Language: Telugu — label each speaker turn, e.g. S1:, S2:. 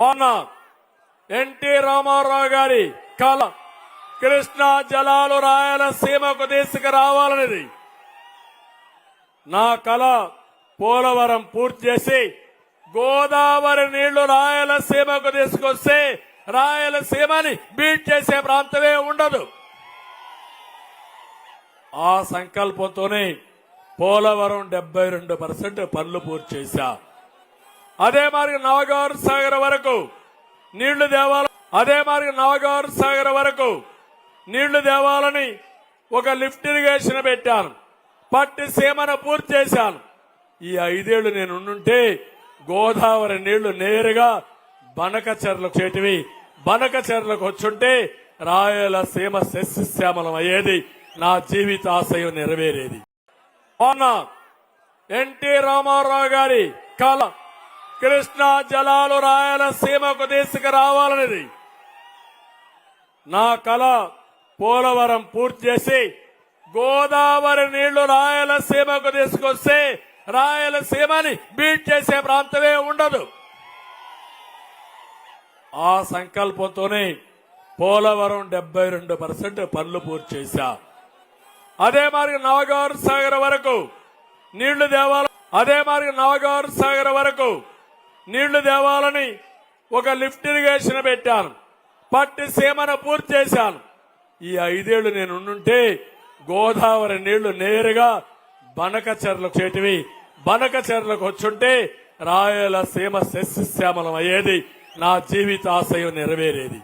S1: మొన్న ఎన్టీ రామారావు గారి కళ కృష్ణా జలాలు రాయలసీమకు తీసుకురావాలనేది. నా కళ పోలవరం పూర్తి చేసి గోదావరి నీళ్ళు రాయలసీమకు తీసుకొస్తే రాయలసీమని బీట్ చేసే ప్రాంతమే ఉండదు. ఆ సంకల్పంతోనే పోలవరం డెబ్బై రెండు పర్సెంట్ పనులు పూర్తి చేశా. అదే మరి నవగారు సాగర్ వరకు నీళ్ళు దేవాల అదే మరి నవగారు సాగర్ వరకు నీళ్ళు దేవాలని ఒక లిఫ్ట్ ఇరిగేషన్ పెట్టాను. పట్టి సీమను పూర్తి చేశాను. ఈ ఐదేళ్ళు నేను ఉండుంటే గోదావరి నీళ్ళు నేరుగా బనకచెర్లకు చేటివి బనకచెర్లకు వచ్చుంటే రాయలసీమ శస్యశ్యామలం అయ్యేది. నా జీవితాశయం నెరవేరేది. మొన్న ఎన్టీ రామారావు గారి కళ కృష్ణా జలాలు రాయలసీమకు తీసుకురావాలనేది నా కళ పోలవరం పూర్తి చేసి గోదావరి నీళ్ళు రాయలసీమకు తీసుకొస్తే రాయలసీమని బీట్ చేసే ప్రాంతమే ఉండదు. ఆ సంకల్పంతోనే పోలవరం డెబ్బై రెండు పర్సెంట్ పనులు పూర్తి చేశా. అదే మరి నవగారు సాగర్ వరకు నీళ్ళు దేవాలయం అదే మరి నవగారు సాగర్ వరకు నీళ్ళు దేవాలని ఒక లిఫ్ట్ ఇరిగేషన్ పెట్టాను. పట్టి సీమను పూర్తి చేశాను. ఈ ఐదేళ్ళు నేను ఉండుంటే గోదావరి నీళ్ళు నేరుగా బనకచెర్లకు చేటివి బనకచెర్లకు వచ్చుంటే రాయలసీమ శస్యశ్యామలం అయ్యేది. నా జీవితాశయం నెరవేరేది.